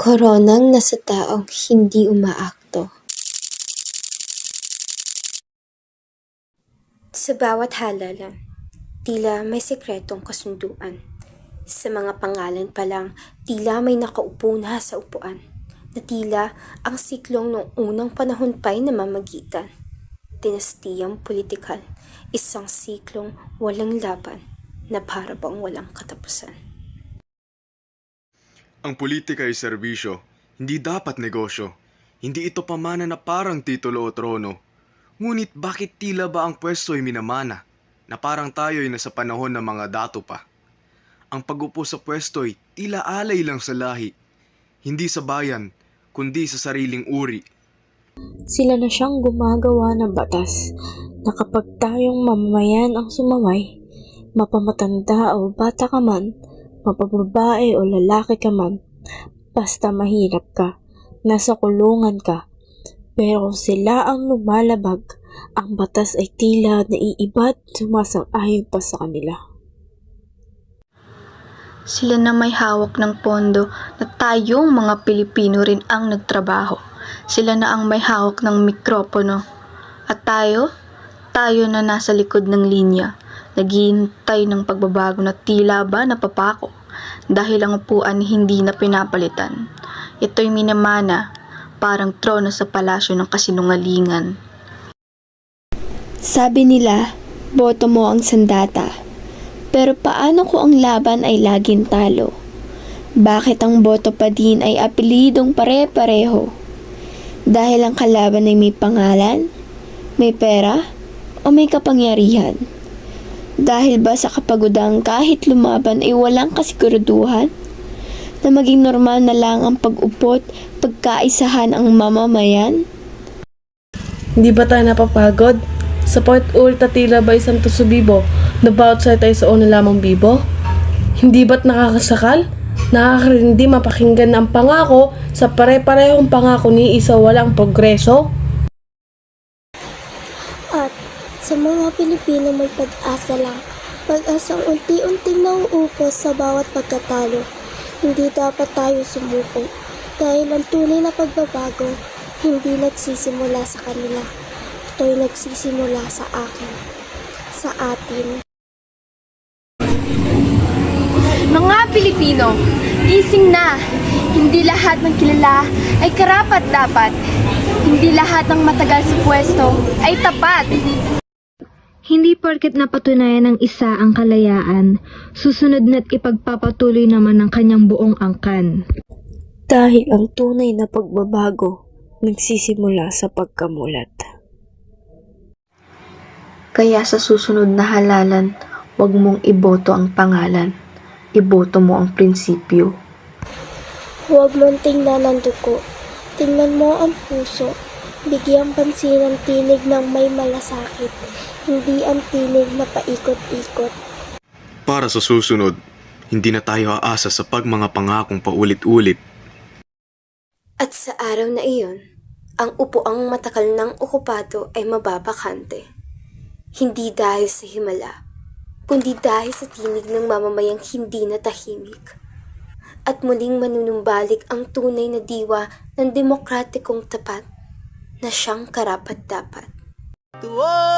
Koronang nasa taong hindi umaakto. Sa bawat halalan, tila may sekretong kasunduan. Sa mga pangalan pa lang, tila may nakaupo na sa upuan. Na tila ang siklong noong unang panahon pa'y namamagitan. Dinastiyang politikal, isang siklong walang laban na para bang walang katapusan. Ang politika ay serbisyo, hindi dapat negosyo. Hindi ito pamana na parang titulo o trono. Ngunit bakit tila ba ang pwesto ay minamana, na parang tayo ay nasa panahon ng mga dato pa? Ang pag-upo sa pwesto ay tila alay lang sa lahi, hindi sa bayan, kundi sa sariling uri. Sila na siyang gumagawa ng batas na kapag tayong mamamayan ang sumaway, mapamatanda o bata ka man, mapababae o lalaki ka man, basta mahirap ka, nasa kulungan ka. Pero kung sila ang lumalabag, ang batas ay tila naiiba't sumasang-ayon pa sa kanila. Sila na may hawak ng pondo na tayong mga Pilipino rin ang nagtrabaho. Sila na ang may hawak ng mikropono. At tayo, tayo na nasa likod ng linya, naghihintay ng pagbabago na tila ba napapako dahil ang upuan hindi na pinapalitan. Ito'y minamana, parang trono sa palasyo ng kasinungalingan. Sabi nila, boto mo ang sandata. Pero paano kung ang laban ay laging talo? Bakit ang boto pa din ay apelidong pare-pareho? Dahil ang kalaban ay may pangalan, may pera, o may kapangyarihan? Dahil ba sa kapagodang kahit lumaban ay walang kasiguraduhan? Na maging normal na lang ang pag-upot, pagkaisahan ang mamamayan? Hindi ba tayo napapagod? Sa Port Ulta tila ba isang tusubibo na bawat sa tayo sa una lamang bibo? Hindi ba't nakakasakal? Nakakarindi mapakinggan ang pangako sa pare-parehong pangako ni isa walang progreso? At sa mga Pilipino may pag-asa lang, pag-asang unti-unting nauupos sa bawat pagkatalo. Hindi dapat tayo sumuko dahil ang tunay na pagbabago hindi nagsisimula sa kanila. Ito'y nagsisimula sa akin, sa atin. Mga Pilipino, gising na! Hindi lahat ng kilala ay karapat dapat. Hindi lahat ng matagal sa pwesto ay tapat. Hindi porket napatunayan ng isa ang kalayaan, susunod na't ipagpapatuloy naman ng kanyang buong angkan. Dahil ang tunay na pagbabago nagsisimula sa pagkamulat. Kaya sa susunod na halalan, huwag mong iboto ang pangalan. Iboto mo ang prinsipyo. Huwag mong tingnan ang dugo. Tingnan mo ang puso. Bigyang pansin ang tinig ng may malasakit, hindi ang tinig na paikot-ikot. Para sa susunod, hindi na tayo aasa sa pagmanga pangakong paulit-ulit. At sa araw na iyon, ang upuang matakal ng okupado ay mababakante. Hindi dahil sa himala, kundi dahil sa tinig ng mamamayang hindi natahimik. At muling manunumbalik ang tunay na diwa ng demokratikong tapat na siyang karapat-dapat. Oh,